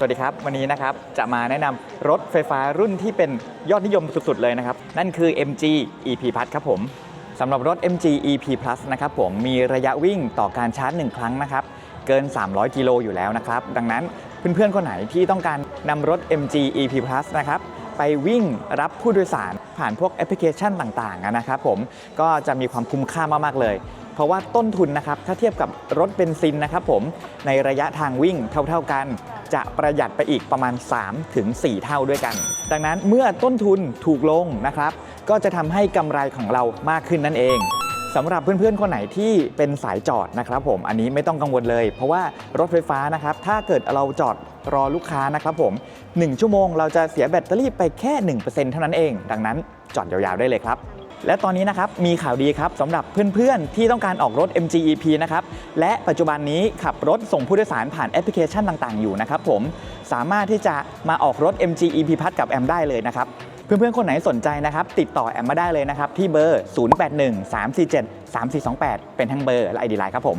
สวัสดีครับ วันนี้นะครับจะมาแนะนำรถไฟฟ้ารุ่นที่เป็นยอดนิยมสุดๆเลยนะครับ นั่นคือ MG EP Plus ครับผมสำหรับรถ MG EP Plus นะครับผมมีระยะวิ่งต่อการชาร์จ 1 ครั้งนะครับ เกิน 300 กิโลอยู่แล้วนะครับ ดังนั้นเพื่อนๆคนไหนที่ต้องการนำรถ MG EP Plus นะครับ ไปวิ่งรับผู้โดยสารผ่านพวกแอปพลิเคชันต่างๆนะครับผมก็จะมีความคุ้มค่ามากๆเลย เพราะว่าต้นทุนนะครับถ้าเทียบกับรถเบนซินนะครับผมในระยะทางวิ่งเท่า ๆกัน จะประหยัดไปอีกประมาณ 3-4ถึง4เท่าด้วยกัน ดังนั้นเมื่อต้นทุนถูกลงนะครับก็จะทำให้กำไรของเรามากขึ้นนั่นเอง สำหรับเพื่อนๆ คนไหนที่เป็นสายจอดนะครับผมอันนี้ไม่ต้องกังวลเลย เพราะว่ารถไฟฟ้านะครับถ้าเกิดเราจอดรอลูกค้านะครับผม 1 ชั่วโมงเราจะเสียแบตเตอรี่ไปแค่ 1%เท่านั้นเอง ดังนั้นจอดยาวๆได้เลยครับ และตอนนี้นะครับมีข่าวดีครับสำหรับเพื่อนๆ ที่ต้องการออกรถ MG EP นะครับและปัจจุบันนี้ขับรถส่งผู้โดยสารผ่านแอปพลิเคชันต่างๆ อยู่นะครับผมสามารถที่จะมาออกรถ MG EP พัดกับแอมได้เลยนะครับ เพื่อนๆ คนไหนสนใจนะครับ ติดต่อแอมมาได้เลยนะครับ ที่เบอร์ 0813473428 เป็นทั้งเบอร์และไอดีไลน์ครับผม